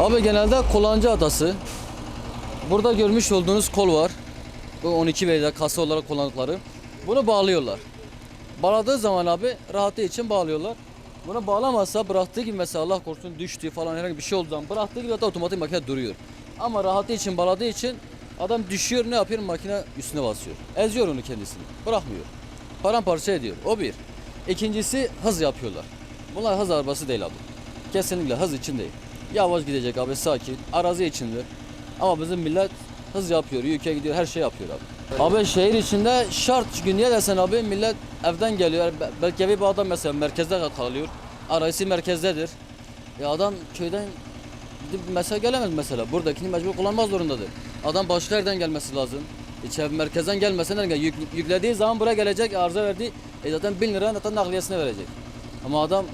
Abi genelde Kolancı Adası. Burada görmüş olduğunuz kol var. Bu 12 Bey'de kasa olarak kullandıkları. Bunu bağlıyorlar. Bağladığı zaman abi rahatı için bağlıyorlar. Bunu bağlamazsa bıraktığı gibi mesela Allah korusun düştü falan herhangi bir şey olduğu zaman bıraktığı gibi hatta otomatik makine duruyor. Ama rahatı için bağladığı için adam düşüyor ne yapıyor makine üstüne basıyor. Eziyor onu kendisini. Bırakmıyor. Paramparça ediyor. O bir. İkincisi hız yapıyorlar. Bunlar hız arabası değil abi. Kesinlikle hız için değil. Yavaş gidecek abi sakin. Arazi içindir. Ama bizim millet hız yapıyor, ülke gidiyor, her şey yapıyor abi. Abi şehir içinde şart çünkü niye desen abi millet evden geliyor. Be- Belki bir adam mesela merkezde kalıyor. Arayısı merkezdedir. Ya adam köyden mesela gelemez mesela. Buradakini mecbur kullanmak zorundadır. Adam başka yerden gelmesi lazım. İçeri merkezden gelmesi nereden Yük, yüklediği zaman buraya gelecek arıza verdi. E zaten 1000 lira zaten nakliyesine verecek. Ama adam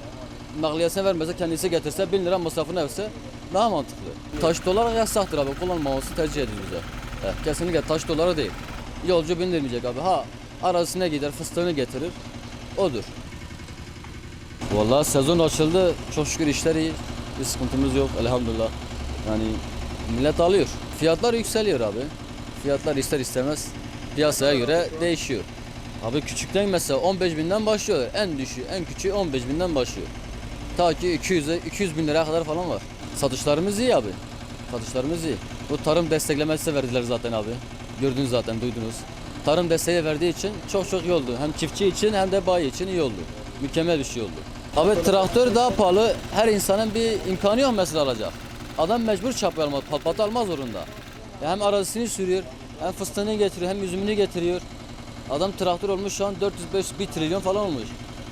nakliyesine vermese kendisi getirse 1000 lira masrafını verse daha mantıklı. Taş dolar yasaktır abi kullanmaması tercih bize. Evet, kesinlikle taş doları değil. Yolcu bindirmeyecek abi. Ha arasına gider fıstığını getirir. Odur. Vallahi sezon açıldı. Çok şükür işler iyi. Bir sıkıntımız yok elhamdülillah. Yani millet alıyor. Fiyatlar yükseliyor abi. Fiyatlar ister istemez piyasaya göre değişiyor. Abi küçükten mesela 15 binden başlıyor. En düşüğü, en küçüğü 15 binden başlıyor. Ta ki 200'e 200 bin liraya kadar falan var. Satışlarımız iyi abi. Satışlarımız iyi. Bu tarım desteklemesi de verdiler zaten abi. Gördünüz zaten duydunuz. Tarım desteği verdiği için çok çok iyi oldu. Hem çiftçi için hem de bayi için iyi oldu. Mükemmel bir şey oldu. Abi traktör daha pahalı. Her insanın bir imkanı yok mesela alacak. Adam mecbur çapı almak, patpatı almak zorunda. Hem arazisini sürüyor, hem fıstığını getiriyor, hem üzümünü getiriyor. Adam traktör olmuş şu an 400 1 trilyon falan olmuş.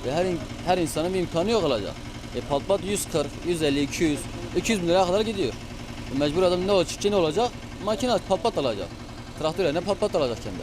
Ve her her insanın bir imkanı yok alacak. E patpat 140, 150, 200, 200 bin liraya kadar gidiyor. E mecbur adam ne olacak, ne olacak? Makine patpat alacak. Traktör yerine patpat alacak kendi.